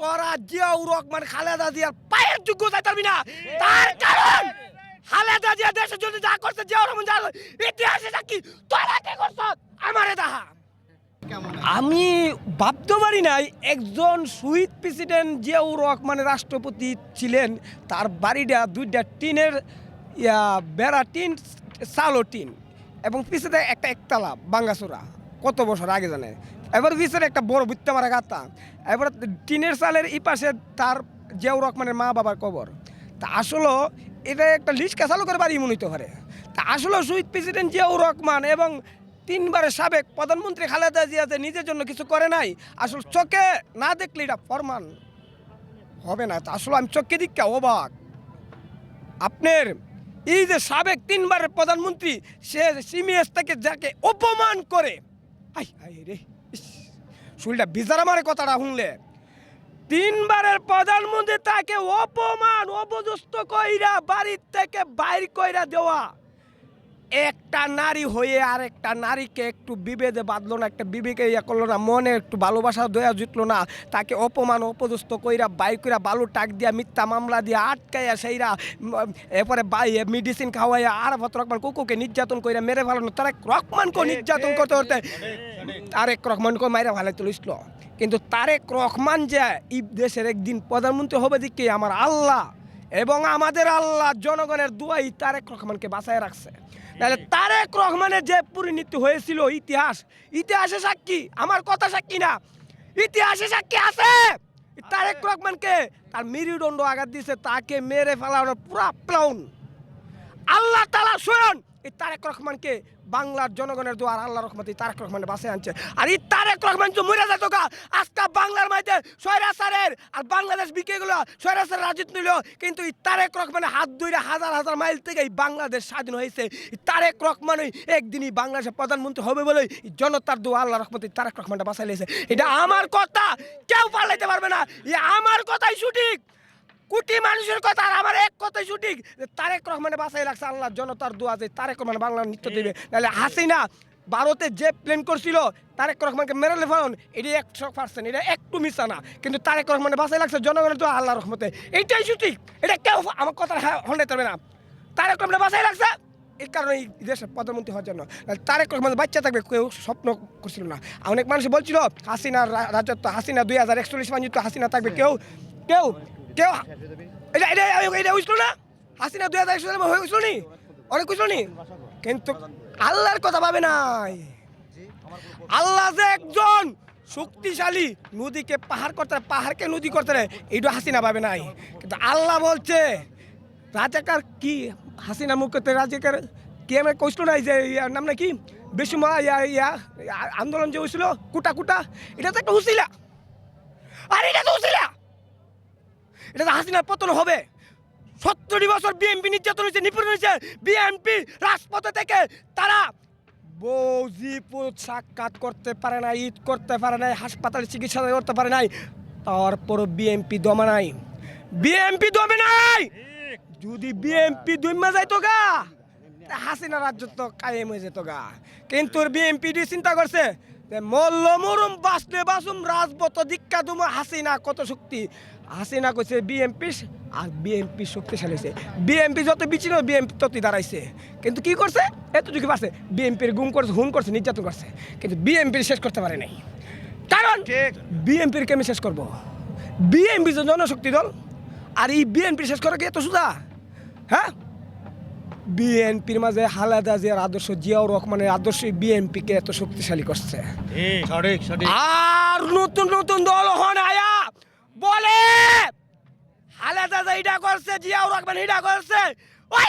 তোরা জিয়াউর রহমান খালেদা জিয়ার পায়ের যোগ্য চাইতারবি না। তার কারণ খালেদা জিয়া দেশের জন্য যা করছে জিয়াউর রহমান যা ইতিহাসে সাক্ষী তোরা কি করছ? আমারে দাহা। আমি ভাবতে পারি নাই, একজন শহীদ প্রেসিডেন্ট জিয়াউর রহমানের রাষ্ট্রপতি ছিলেন, তার বাড়িটা দুইটা টিনের বেড়া টিন সালো টিন, এবং পিছনে একটা একতলা বাঙ্গাসোরা। কত বছর আগে জানে? এবার পিছনে একটা বড় বুত্তা মারা গাতা। এবার টিনের সালের এই পাশে তার জিয়াউর রহমানের মা বাবার কবর। তা আসলে এটা একটা লিস্কা চালু করে বাড়ি হইতে পারে তা আসলে শহীদ প্রেসিডেন্ট জিয়াউর রহমান এবং তিনবারের সাবেক প্রধানমন্ত্রী খালেদা জিয়া যে নিজের জন্য কিছু করে নাই, আসলে চোখে না দেখলে এটা ফরমান হবে না। তা আসলে আমি চোখে দিকে অবাক। আপনার এই যে সাবেক তিনবারের প্রধানমন্ত্রী, সে সিমিএস থেকে যাকে অপমান করে আই আই রে শুনলে বিজার আমার কথাটা শুনলে। তিনবারের প্রধানমন্ত্রী তাকে অপমান অপদস্থ কইরা বাড়ির থেকে বাইর কইরা দেওয়া। একটা নারী হয়ে আর একটা নারীকে একটু বিভেদে বাঁধলো না একটা বিবেকে ইয়ে করল না মনে একটু ভালোবাসা দয়া জুটলো না তাকে অপমান অপদস্থ কইরা বাই কইরা বালু টাক দিয়া মিথ্যা মামলা দিয়ে আটকাইয়া সেইরা এরপরে বাই মেডিসিন খাওয়াইয়া আর ভত রকমান কুকুকে নির্যাতন কইরা মেরে ফেলানো তারেক রহমানকে নির্যাতন করতে করতে তারেক রহমানকে মাইরা ভালো তুলিসলো। কিন্তু তারেক রহমান যে এই দেশের একদিন প্রধানমন্ত্রী হবে দিকে আমার আল্লাহ এবং আমাদের আল্লাহ জনগণের দুয়াই তারেক রহমানকে বাঁচায় রাখছে। তাহলে তারেক রহমানের যে পরিণতি হয়েছিল ইতিহাস ইতিহাসে সাক্ষী? আমার কথা সাক্ষী না। ইতিহাসে সাক্ষী আছে! তারেক রহমানকে তার মেরুদণ্ড আঘাত দিয়েছে তাকে মেরে ফেলানোর পুরা প্লাউন আল্লাহ তালা শোন এই তারেক রহমানকে বাংলার জনগণের দোয়ার আল্লাহ রহমতে তারেক রহমানের বাসে আনছে। আর এই তারেক রহমান তো মরে যেত গা আজকা বাংলার মাঝে সয়রাসারের আর বাংলাদেশ বিকে গেল সয়রাসারের রাজত্ব নিল, কিন্তু এই তারেক রহমানের হাত ধরে হাজার হাজার মাইল থেকে এই বাংলাদেশ স্বাধীন হয়েছে। এই তারেক রহমানই একদিনই বাংলাদেশের প্রধানমন্ত্রী হবে বলে জনতার দোয়া আল্লাহ রহমতে তারেক রহমানটা বাসায় লেছে এটা আমার কথা, কেউ পাল্টাইতে পারবে না। এ আমার কথাই সঠিক। কোটি মানুষের কথা আর আমার এক কথাই সঠিক যে তারেক রহমানের বাসায় লাগছে আল্লাহ জনতার দোয়া যে তারেক রহমান বাংলা নৃত্য দেবে। নাহলে হাসিনা ভারতে যে প্লেন করছিল, তারেক রহমানকে মেরালে ফেলন এটা একশো পার্সেন্ট এটা একটু মিশা না। কিন্তু তারেক রহমানের বাসায় লাগছে জনগণের দোয়া আল্লাহ রহমতে। এইটাই সঠিক। এটা কেউ আমার কথা হন্ডে পারবে না। তারেক রহমানের বাসায় লাগছে, এই কারণে এই দেশের প্রধানমন্ত্রী হওয়ার জন্য। তারেক রহমান বাচ্চা থাকবে, কেউ স্বপ্ন করছিল না। অনেক মানুষ বলছিল, হাসিনার রা- রাজত্ব, হাসিনা দুই হাজার একচল্লিশ পর্যন্ত হাসিনা থাকবে। কেউ কেউ কেউ, এটা এটা এটা হয়েছিল না? হাসিনা দুই হাজার একচল্লিশ হয়েছিল নি? অনেক হয়েছিল নি? কিন্তু আল্লাহর কথা ভাবে নাই। আল্লাহ যে একজন শক্তিশালী নদীকে পাহাড় করতে পাহাড়কে নদী করতে এইটা হাসিনা ভাবে নাই। কিন্তু আল্লাহ বলছে, রাজাকার কি? হাসিনা মুখতে রাজাকার কি আমি কইছিল না যে ইয়ার নাম নাকি? বেশি ইয়া ইয়া, আন্দোলন যে হয়েছিল কুটা কুটা, এটা তো একটা হুসিলা আর এটা তো হুসিলা এটা তো হাসিনার পতন হবে। সত্তরটি বছর বিএনপি নির্যাতন হয়েছে, নিপীড়ন হয়েছে। বিএনপি রাজপথে থেকে তারা বৌজিপুর সাক্ষাৎ করতে পারে না ঈদ করতে পারে নাই, হাসপাতালে চিকিৎসা করতে পারে নাই। তারপরও বিএনপি দমা নাই। বিএনপি দমে নাই! যদি বিএনপি দুইমা যাইতো গা! হাসিনা রাজ্য তো কায়েম হয়ে যেত গা। কিন্তু বিএনপি ডি চিন্তা করছে যে মল্ল মরুম বাসলে বাসুম রাজপথ দীক্ষা দুম হাসিনা কত শক্তি? হাসিনা কইছে বিএনপি আর বিএনপি শক্তিশালী হয়েছে বিএনপি যত বিচ্ছিন্ন বিএনপি ততই দাঁড়াইছে। কিন্তু কি করছে? এতটুকু পারছে। বিএনপির গুম করছে হুন করছে নির্যাতন করছে। কিন্তু বিএনপির শেষ করতে পারে নাই। কারণ বিএনপির কেমন শেষ করব? বিএনপি যে জনশক্তি দল। আর এই বিএনপি শেষ করা কি এত সুদা হ্যাঁ? বিএনপির মাঝে হালাদা জিয়ার আদর্শ জিয়াউর রহমানের আদর্শ বিএনপি কে এত শক্তিশালী করছে। আর নতুন নতুন দল হন আয়া। বলে! হালাদা যে এটা করছে জিয়াউর রহমান এটা করছে। ওই